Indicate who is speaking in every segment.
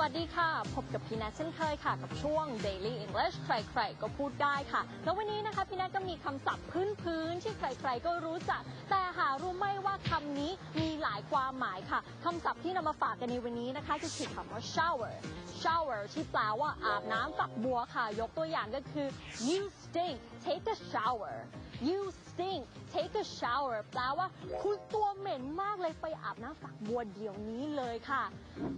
Speaker 1: วัสดีค่ะ พบกับพี่แนทเช่นเคยค่ะ กับช่วง Daily English ใครๆ ก็พูดได้ค่ะ แล้ววันนี้นะคะพี่แนทก็มีคำศัพท์พื้นๆที่ใครๆ ก็รู้จัก แต่หารู้ไหมว่าคำนี้มีหลายความหมายค่ะคำศัพท์ที่นำมาฝากกันในวันนี้นะคะคือคำว่า shower shower ที่แปลว่าอาบน้ำฝักบัวค่ะ ยกตัวอย่างก็คือ you stink take a shower you stink take a shower แปลว่า คุณตัวเหม็นมากเลยไปอาบน้ำฝักบัวเดี๋ยวนี้เลยค่ะ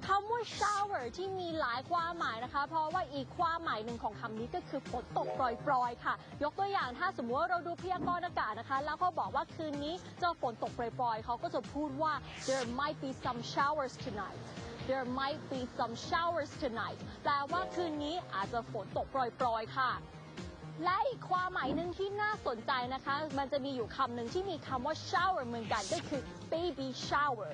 Speaker 1: คำว่า shower ที่มีหลายความหมายนะคะ เพราะว่าอีกความหมายหนึ่งของคำนี้ก็คือฝนตกปล่อยๆ ค่ะ ยกตัวอย่างถ้าสมมติว่าเราดูพยากรณ์อากาศนะคะ แล้วเขาบอกว่าคืนนี้จะฝนตกปล่อยๆ เขาก็จะพูดว่า there might be some showers tonight there might be some showers tonight แปลว่าคืนนี้อาจจะฝนตกโปรยๆ ค่ะ และอีกความหมายหนึ่งที่น่าสนใจนะคะ มันจะมีอยู่คำหนึ่งที่มีคำว่า shower เหมือนกันก็คือ baby shower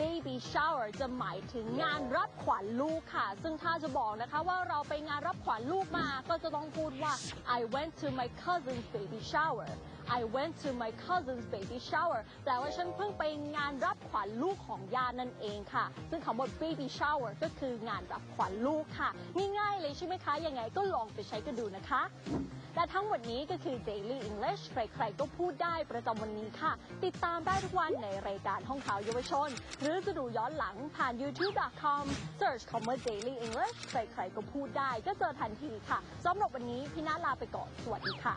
Speaker 1: baby shower จะหมายถึงงานรับขวัญลูกค่ะ ซึ่งถ้าจะบอกนะคะว่าเราไปงานรับขวัญลูกมา ก็จะต้องพูดว่า I went to my cousin's baby shower I went to my cousin's baby shower แปลว่าฉันเพิ่งไปงานรับขวัญลูกของญาตินั่นเองค่ะ ซึ่งคำว่า baby shower ก็คืองานรับขวัญลูกค่ะ ง่ายๆเลยใช่ไหมคะ ยังไงก็ลองไปใช้กันดูนะคะและทั้งหมดนี้ก็คือ Daily English ใครๆ ก็พูดได้ประจำวันนี้ค่ะ ติดตามได้ทุกวันในรายการห้องข่าวเยาวชน หรือจะดูย้อนหลังผ่าน youtube.com search คำว่า Daily English ใครๆ ก็พูดได้ก็เจอทันทีค่ะสำหรับวันนี้พี่นาลาไปก่อน สวัสดีค่ะ